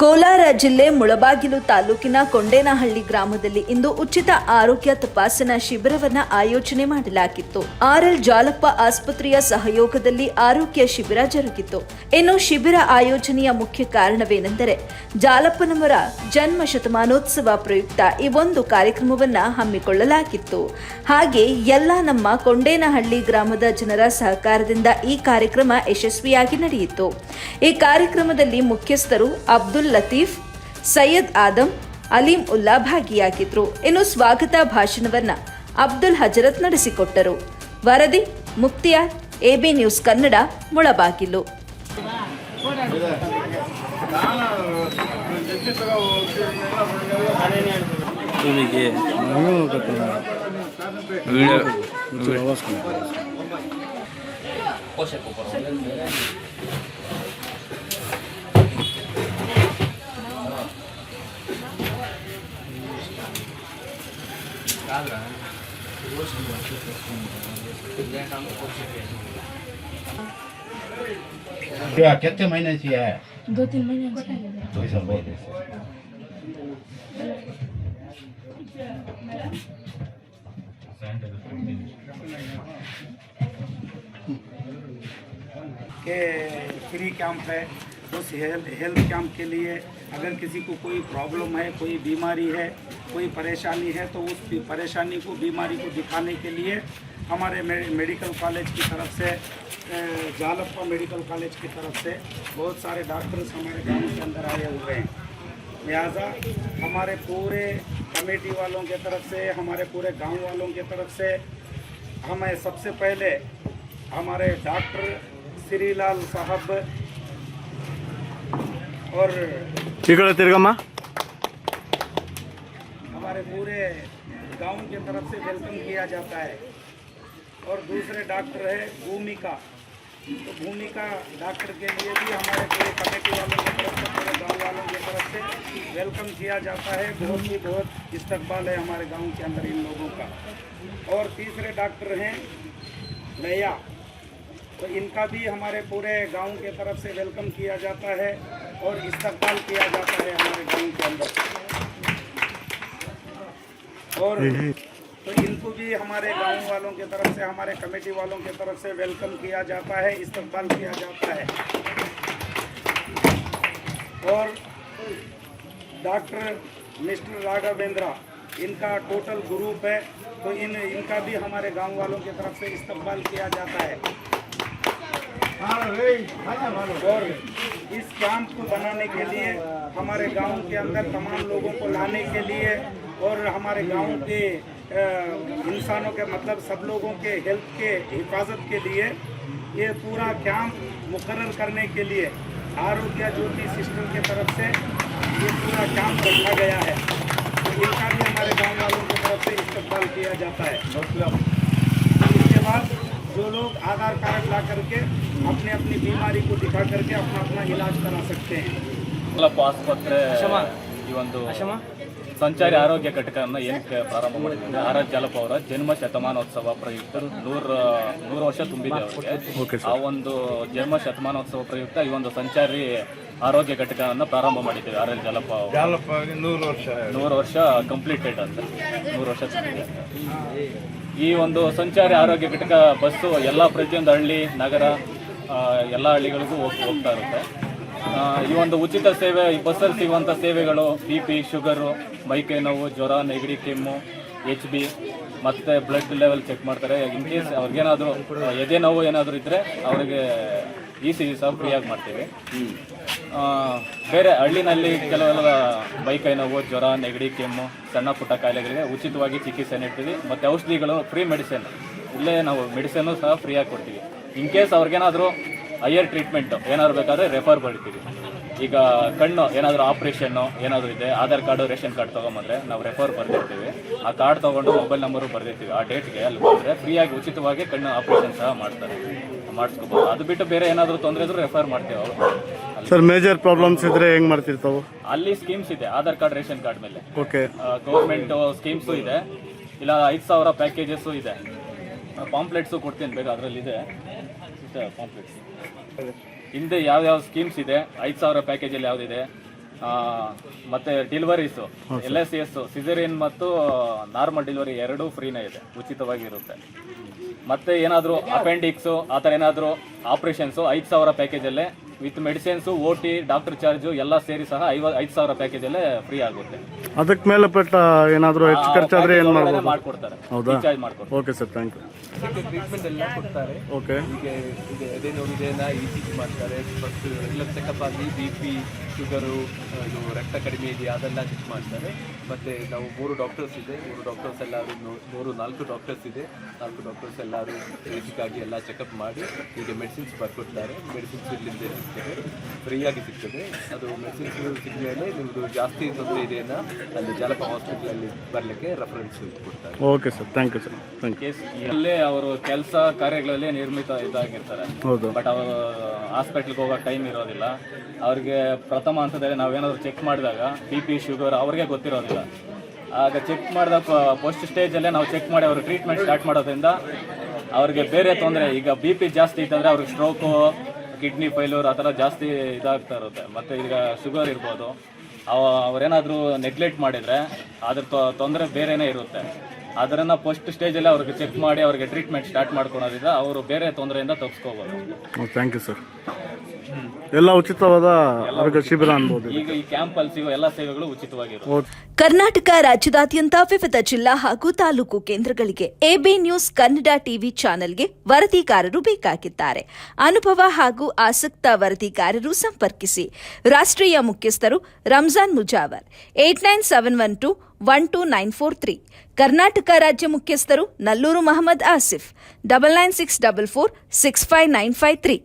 ಕೋಲಾರ ಜಿಲ್ಲೆ ಮುಳಬಾಗಿಲು ತಾಲೂಕಿನ ಕೊಂಡೇನಹಳ್ಳಿ ಗ್ರಾಮದಲ್ಲಿ ಇಂದು ಉಚಿತ ಆರೋಗ್ಯ ತಪಾಸಣಾ ಶಿಬಿರವನ್ನ ಆಯೋಜನೆ ಮಾಡಲಾಗಿತ್ತು. ಆರ್ಎಲ್ ಜಾಲಪ್ಪ ಆಸ್ಪತ್ರೆಯ ಸಹಯೋಗದಲ್ಲಿ ಆರೋಗ್ಯ ಶಿಬಿರ ಜರುಗಿತು. ಇನ್ನು ಶಿಬಿರ ಆಯೋಜನೆಯ ಮುಖ್ಯ ಕಾರಣವೇನೆಂದರೆ ಜಾಲಪ್ಪನವರ ಜನ್ಮ ಶತಮಾನೋತ್ಸವ ಪ್ರಯುಕ್ತ ಈ ಒಂದು ಕಾರ್ಯಕ್ರಮವನ್ನ ಹಮ್ಮಿಕೊಳ್ಳಲಾಗಿತ್ತು. ಹಾಗೆ ಎಲ್ಲ ನಮ್ಮ ಕೊಂಡೇನಹಳ್ಳಿ ಗ್ರಾಮದ ಜನರ ಸಹಕಾರದಿಂದ ಈ ಕಾರ್ಯಕ್ರಮ ಯಶಸ್ವಿಯಾಗಿ ನಡೆಯಿತು. ಈ ಕಾರ್ಯಕ್ರಮದಲ್ಲಿ ಮುಖ್ಯಸ್ಥರು ಅಬ್ದುಲ್ ಲತೀಫ್ ಸೈಯದ್ ಆದಮ್ ಅಲೀಂ ಉಲ್ಲಾ ಭಾಗಿಯಾಗಿದ್ರು. ಇನ್ನು ಸ್ವಾಗತ ಭಾಷಣವನ್ನ ಅಬ್ದುಲ್ ಹಜರತ್ ನಡೆಸಿಕೊಟ್ಟರು. ವರದಿ ಮುಕ್ತಿಯಾರ್ ಎಬಿ ನ್ಯೂಸ್ ಕನ್ನಡ ಮುಳಬಾಗಿಲು. निकाल रहा है क्या कितने महीने से है दो तीन महीने दो तीन महीने के फ्री कैंप है उस हेल्थ हेल्थ कैंप के लिए अगर किसी को कोई प्रॉब्लम है, कोई बीमारी है, कोई परेशानी है तो उस परेशानी को, बीमारी को दिखाने के लिए हमारे मेडिकल कॉलेज की तरफ़ से जालप्पा मेडिकल कॉलेज की तरफ़ से बहुत सारे डॉक्टर्स हमारे गाँव के अंदर आए हुए हैं। लिहाजा हमारे पूरे कमेटी वालों के तरफ़ से, हमारे पूरे गाँव वालों के तरफ़ से हमें सबसे पहले हमारे डॉक्टर श्रीलाल साहब और चिकड़ माँ? हमारे पूरे गाँव के तरफ़ से वेलकम किया जाता है। और दूसरे डॉक्टर है भूमिका। तो भूमिका डॉक्टर के लिए भी हमारे पूरे कमेटी वालों की तरफ़ से पूरे गाँव वालों की तरफ़ से वेलकम किया जाता है। बहुत ही बहुत इस्तकबाल है हमारे गाँव के अंदर इन लोगों का। और तीसरे डॉक्टर हैं नया। तो इनका भी हमारे पूरे गाँव के तरफ़ से वेलकम किया जाता है। और इस्तकबाल किया जाता है हमारे गाँव के अंदर। और तो इनको भी हमारे गाँव वालों की तरफ़ से हमारे कमेटी वालों की तरफ़ से वेलकम किया जाता है इस्तकबाल किया जाता है। और डॉक्टर मिस्टर राघवेंद्रा इनका टोटल ग्रुप है तो इन इनका भी हमारे गाँव वालों की तरफ़ से इस्तकबाल किया जाता है। इस कैंप को बनाने के लिए, हमारे गाँव के अंदर तमाम लोगों को लाने के लिए और हमारे गाँव के इंसानों के मतलब सब लोगों के हेल्थ के हिफाजत के लिए ये पूरा कैंप मुकर करने के लिए आरोग्य ज्योति सिस्टम के तरफ़ से ये पूरा कैंप रखा गया है। इनका भी हमारे गाँव वालों की तरफ़ से इस्तेमाल किया जाता है। इसके बाद जो लोग आधार कार्ड ला करके अपने अपनी बीमारी को दिखा करके अपना अपना इलाज करा सकते हैं ಯಲ್ಲಪ್ಪ ಆಸ್ಪತ್ರೆ ಈ ಒಂದು ಸಂಚಾರಿ ಆರೋಗ್ಯ ಘಟಕವನ್ನು ಏನಕ್ಕೆ ಪ್ರಾರಂಭ ಮಾಡಿದ್ವಿ ಆರ್ ಎಸ್ ಜಾಲಪ್ಪ ಅವರ ಜನ್ಮ ಶತಮಾನೋತ್ಸವ ಪ್ರಯುಕ್ತ ನೂರ ನೂರು ವರ್ಷ ತುಂಬಿದೆ ಅವರಿಗೆ ಆ ಒಂದು ಜನ್ಮ ಶತಮಾನೋತ್ಸವ ಪ್ರಯುಕ್ತ ಈ ಒಂದು ಸಂಚಾರಿ ಆರೋಗ್ಯ ಘಟಕವನ್ನು ಪ್ರಾರಂಭ ಮಾಡಿದ್ದೀವಿ ಆರ್ ಎಸ್ ಜಾಲಪ್ಪ ಅವರು ನೂರು ವರ್ಷ ನೂರು ವರ್ಷ ಕಂಪ್ಲೀಟೆಡ್ ಅಂತ ನೂರು ವರ್ಷ ತುಂಬಿದೆ ಈ ಒಂದು ಸಂಚಾರಿ ಆರೋಗ್ಯ ಘಟಕ ಬಸ್ಸು ಎಲ್ಲ ಪ್ರತಿಯೊಂದು ಹಳ್ಳಿ, ನಗರ ಎಲ್ಲ ಹಳ್ಳಿಗಳಿಗೂ ಹೋಗಿ, ಹೋಗ್ತಾ ಇರುತ್ತೆ. ಈ ಒಂದು ಉಚಿತ ಸೇವೆ, ಈ ಬಸ್ಸಲ್ಲಿ ಸಿಗುವಂಥ ಸೇವೆಗಳು ಬಿ ಪಿ, ಶುಗರು, ಮೈಕೈ ನೋವು, ಜ್ವರ, ನೆಗಡಿ, ಕೆಮ್ಮು, ಎಚ್ ಬಿ ಮತ್ತು ಬ್ಲಡ್ ಲೆವೆಲ್ ಚೆಕ್ ಮಾಡ್ತಾರೆ. ಇನ್ ಕೇಸ್ ಅವ್ರಿಗೇನಾದರೂ, ಎದೆ ನೋವು ಏನಾದರೂ ಇದ್ದರೆ ಅವರಿಗೆ ಈ ಸಿ ಸಹ ಫ್ರೀಯಾಗಿ ಮಾಡ್ತೀವಿ. ಬೇರೆ ಹಳ್ಳಿನಲ್ಲಿ ಕೆಲವೆಲ್ಲ ಬೈಕೈ ನೋವು ಜ್ವರ, ನೆಗಡಿ, ಕೆಮ್ಮು, ಸಣ್ಣ ಪುಟ್ಟ ಕಾಯಿಲೆಗಳಿಗೆ ಉಚಿತವಾಗಿ ಚಿಕಿತ್ಸೆ ನೀಡ್ತೀವಿ ಮತ್ತು ಔಷಧಿಗಳು ಫ್ರೀ ಮೆಡಿಸಿನ್ ಇಲ್ಲೇ ನಾವು ಮೆಡಿಸಿನ್ನು ಸಹ ಫ್ರೀಯಾಗಿ ಕೊಡ್ತೀವಿ. ಇನ್ ಕೇಸ್ ಅವ್ರಿಗೇನಾದರೂ ಹೈಯರ್ ಟ್ರೀಟ್ಮೆಂಟ್ ಏನಾದ್ರು ಬೇಕಾದರೆ ರೆಫರ್ ಮಾಡ್ತೀವಿ. ಈಗ ಕಣ್ಣು, ಏನಾದರೂ ಆಪ್ರೇಷನ್ನು ಏನಾದರೂ ಇದೆ, ಆಧಾರ್ ಕಾರ್ಡು, ರೇಷನ್ ಕಾರ್ಡ್ ತೊಗೊಂಬಂದ್ರೆ ನಾವು ರೆಫರ್ ಬರ್ತಿರ್ತೀವಿ ಆ ಕಾರ್ಡ್ ತೊಗೊಂಡು ಮೊಬೈಲ್ ನಂಬರು ಬರ್ದಿರ್ತೀವಿ. ಆ ಡೇಟ್ಗೆ ಅಲ್ಲಿ ಬಂದರೆ ಫ್ರೀಯಾಗಿ ಉಚಿತವಾಗಿ ಕಣ್ಣು ಆಪ್ರೇಷನ್ ಸಹ ಮಾಡ್ತಾರೆ. ಮಾಡಿಸ್ಕೋಬೋದು. ಅದು ಬಿಟ್ಟು ಬೇರೆ ಏನಾದರೂ ತೊಂದರೆ ಇದ್ರೂ ರೆಫರ್ ಮಾಡ್ತೀವಿ ಅವರು. ಸರ್ ಮೇಜರ್ ಪ್ರಾಬ್ಲಮ್ಸ್ ಇದ್ರೆ ಹೆಂಗ್ ಮಾಡ್ತಿರ್ತಾವು ಅಲ್ಲಿ ಸ್ಕೀಮ್ಸ್ ಇದೆ ಆಧಾರ್ ಕಾರ್ಡ್ ರೇಷನ್ ಕಾರ್ಡ್ ಮೇಲೆ. ಓಕೆ ಗೌರ್ಮೆಂಟ್ ಸ್ಕೀಮ್ಸು ಇದೆ ಇಲ್ಲ ಐದು ಸಾವಿರ ಪ್ಯಾಕೇಜಸ್ಸು ಇದೆ. ಪಾಂಪ್ಲೆಟ್ಸು ಕೊಡ್ತೀನಿ ಬೇಕಾ ಅದರಲ್ಲಿ ಇದೆ ಪಾಂಪ್ಲೆಟ್ಸ್ ಹಿಂದೆ ಯಾವ್ಯಾವ ಸ್ಕೀಮ್ಸ್ ಇದೆ ಐದು ಸಾವಿರ ಪ್ಯಾಕೇಜಲ್ಲಿ ಯಾವುದಿದೆ ಮತ್ತೆ deliveries L S S caesarean ಮತ್ತು ನಾರ್ಮಲ್ ಡೆಲಿವರಿ ಎರಡೂ ಫ್ರೀನೇ ಇದೆ ಉಚಿತವಾಗಿ ಇರುತ್ತೆ ಮತ್ತೆ ಏನಾದರೂ ಅಪೆಂಡಿಕ್ಸು ಆ ಥರ ಏನಾದರೂ ಆಪ್ರೇಷನ್ಸು ಐದು ಸಾವಿರ ಪ್ಯಾಕೇಜಲ್ಲೇ with medicines O T doctor charge ಎಲ್ಲ ಸೇರಿ ಸಹ ಐವ ಐದು ಸಾವಿರ ಪ್ಯಾಕೇಜಲ್ಲೇ ಫ್ರೀ ಆಗುತ್ತೆ. ಅದಕ್ಕೆ ಮೇಲೆ ಪಟ್ಟ ಏನಾದರೂ ಹೆಚ್ಚು ಖರ್ಚಾದ್ರೆ ಏನು ಮಾಡ್ಬೋದು? ಮಾಡ್ಕೊಡ್ತಾರೆ. ಹೌದಾ? ಚಾರ್ಜ್ ಮಾಡ್ಕೊಡ್ತಾರೆ. Okay sir thank you treatment ಎಲ್ಲ ಕೊಡ್ತಾರೆ. ಓಕೆ ಹೀಗೆ ಇದೆ ಎದೆ ನೋವಿದೆನ ಇ ಸಿ ಜಿ ಮಾಡ್ತಾರೆ. ಫಸ್ಟ್ ರೆಗ್ಯುಲರ್ ಚೆಕಪ್ ಆಗಿ ಬಿ ಪಿ ಶುಗರು ಇದು ರಕ್ತ ಕಡಿಮೆ ಇದೆಯಾ ಅದೆಲ್ಲ ಚೆಕ್ ಮಾಡ್ತಾರೆ. ಮತ್ತು ನಾವು ಮೂರು ಡಾಕ್ಟರ್ಸ್ ಇದೆ ಮೂರು ಡಾಕ್ಟರ್ಸ್ ಎಲ್ಲರೂ ಮೂರು ನಾಲ್ಕು ಡಾಕ್ಟರ್ಸ್ ಇದೆ. ನಾಲ್ಕು ಡಾಕ್ಟರ್ಸ್ ಎಲ್ಲರೂ ಬೇಸಿಕ್ ಆಗಿ ಎಲ್ಲ ಚೆಕಪ್ ಮಾಡಿ ಹೀಗೆ ಮೆಡಿಸಿನ್ಸ್ ಬರ್ಕೊಡ್ತಾರೆ. ಮೆಡಿಸಿನ್ಸ್ ಇಲ್ಲಿಂದ ಸಿಗ್ತದೆ ಫ್ರೀಯಾಗಿ ಸಿಗ್ತದೆ. ಅದು ಮೆಡಿಸಿನ್ಸ್ ಸಿಗ್ಮೇಲೆ ಮೇಲೆ ನಿಮ್ಮದು ಜಾಸ್ತಿ ತೊಂದರೆ ಇದೆಯನ್ನ ಅಲ್ಲಿ ಜಾಲಪ ಹಾಸ್ಪಿಟಲಲ್ಲಿ ಬರಲಿಕ್ಕೆ ರೆಫರೆನ್ಸ್ ಕೊಡ್ತಾರೆ. Okay sir thank you sir thank you ಅಲ್ಲೇ ಅವರು ಕೆಲಸ ಕಾರ್ಯಗಳಲ್ಲಿ ನಿರ್ಮಿತ ಇದಾಗಿರ್ತಾರೆ. ಹೌದು. ಬಟ್ ಅವರು ಹಾಸ್ಪಿಟ್ಲಿಗೆ ಹೋಗೋ ಟೈಮ್ ಇರೋದಿಲ್ಲ. ಅವ್ರಿಗೆ ಪ್ರಥಮ ಹಂತದಲ್ಲಿ ನಾವೇನಾದರೂ ಚೆಕ್ ಮಾಡಿದಾಗ ಬಿ ಪಿ ಶುಗರ್ ಅವ್ರಿಗೆ ಗೊತ್ತಿರೋದಿಲ್ಲ. ಆಗ ಚೆಕ್ ಮಾಡಿದ ಫಸ್ಟ್ ಸ್ಟೇಜಲ್ಲೇ ನಾವು ಚೆಕ್ ಮಾಡಿ ಅವ್ರಿಗೆ ಟ್ರೀಟ್ಮೆಂಟ್ ಸ್ಟಾರ್ಟ್ ಮಾಡೋದ್ರಿಂದ ಅವ್ರಿಗೆ ಬೇರೆ ತೊಂದರೆ, ಈಗ ಬಿ ಪಿ ಜಾಸ್ತಿ ಇತ್ತಂದರೆ ಅವ್ರಿಗೆ ಸ್ಟ್ರೋಕು ಕಿಡ್ನಿ ಫೈಲೂರ್ ಆ ಥರ ಜಾಸ್ತಿ ಇದಾಗ್ತಾ ಇರುತ್ತೆ. ಮತ್ತು ಈಗ ಶುಗರ್ ಇರ್ಬೋದು. ಅವ, ಅವರೇನಾದರೂ ನೆಗ್ಲೆಕ್ಟ್ ಮಾಡಿದರೆ ಅದ್ರ ತೊಂದರೆ ಬೇರೆನೇ ಇರುತ್ತೆ. ಅದನ್ನು ಫಸ್ಟ್ ಸ್ಟೇಜಲ್ಲಿ ಅವ್ರಿಗೆ ಚೆಕ್ ಮಾಡಿ ಅವ್ರಿಗೆ ಟ್ರೀಟ್ಮೆಂಟ್ ಸ್ಟಾರ್ಟ್ ಮಾಡ್ಕೊಳೋದ್ರಿಂದ ಅವರು ಬೇರೆ ತೊಂದರೆಯಿಂದ ತಪ್ಪಿಸ್ಕೋಬೋದು ಥ್ಯಾಂಕ್ ಯು ಸರ್ ಎಲ್ಲ ಉಚಿತವಾದ ಆರೋಗ್ಯ ಶಿಬಿರ ಅನ್ಬೋದು ಈಗ ಈ ಕ್ಯಾಂಪಲ್ಲಿ ಸಿಗೋ ಎಲ್ಲ ಸೇವೆಗಳು ಉಚಿತವಾಗಿರುತ್ತೆ ಕರ್ನಾಟಕ ರಾಜ್ಯದಾದ್ಯಂತ ವಿವಿಧ ಜಿಲ್ಲಾ ಹಾಗೂ ತಾಲೂಕು ಕೇಂದ್ರಗಳಿಗೆ ಎಬಿ ನ್ಯೂಸ್ ಕನ್ನಡ ಟಿವಿ ಚಾನೆಲ್ಗೆ ವರದಿಗಾರರು ಬೇಕಾಗಿದ್ದಾರೆ. ಅನುಭವ ಹಾಗೂ ಆಸಕ್ತ ವರದಿಗಾರರು ಸಂಪರ್ಕಿಸಿ. ರಾಷ್ಟ್ರೀಯ ಮುಖ್ಯಸ್ಥರು Ramzan Mujawar eight nine seven one two one two nine four three Karnataka ರಾಜ್ಯ ಮುಖ್ಯಸ್ಥರು Nallur Mohammed Asif double nine six double four six five nine five three